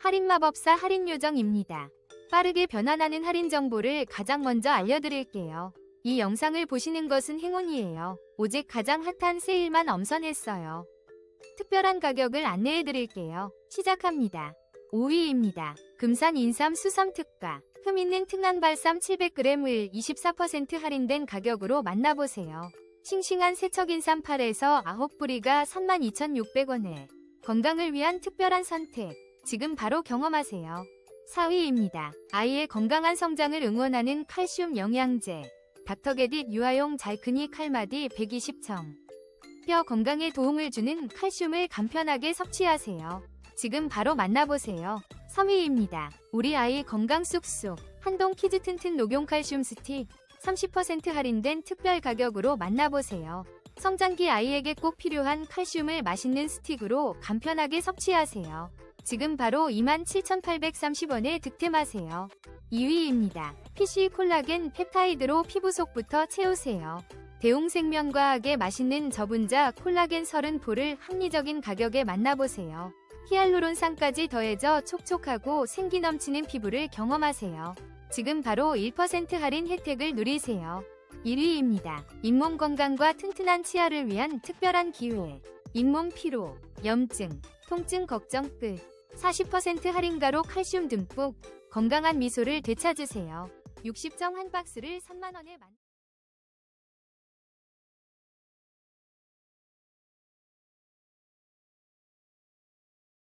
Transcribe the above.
할인마법사 할인요정입니다. 빠르게 변환하는 할인 정보를 가장 먼저 알려드릴게요. 이 영상을 보시는 것은 행운이에요. 오직 가장 핫한 세일만 엄선했어요. 특별한 가격을 안내해드릴게요. 시작합니다. 5위입니다. 금산 인삼 수삼 특가. 흠 있는 특난 발삼 700g을 24% 할인된 가격으로 만나보세요. 싱싱한 세척인삼 8에서 9뿌리가 32,600원에 건강을 위한 특별한 선택. 지금 바로 경험하세요. 4위입니다. 아이의 건강한 성장을 응원하는 칼슘 영양제. 닥터게딧 유아용 잘크니 칼마디 120청. 뼈 건강에 도움을 주는 칼슘을 간편하게 섭취하세요. 지금 바로 만나보세요. 3위입니다. 우리 아이 건강 쑥쑥 한동 키즈 튼튼 녹용 칼슘 스틱 30% 할인된 특별 가격으로 만나보세요. 성장기 아이에게 꼭 필요한 칼슘을 맛있는 스틱으로 간편하게 섭취하세요. 지금 바로 27,830원에 득템하세요. 2위입니다. PC 콜라겐 펩타이드로 피부 속부터 채우세요. 대웅생명과학의 맛있는 저분자 콜라겐 30포를 합리적인 가격에 만나보세요. 히알루론산까지 더해져 촉촉하고 생기 넘치는 피부를 경험하세요. 지금 바로 1% 할인 혜택을 누리세요. 1위입니다. 잇몸 건강과 튼튼한 치아를 위한 특별한 기회. 잇몸 피로, 염증, 통증 걱정 끝. 40% 할인가로 칼슘 듬뿍 건강한 미소를 되찾으세요. 60정 한 박스를 3만원에 만...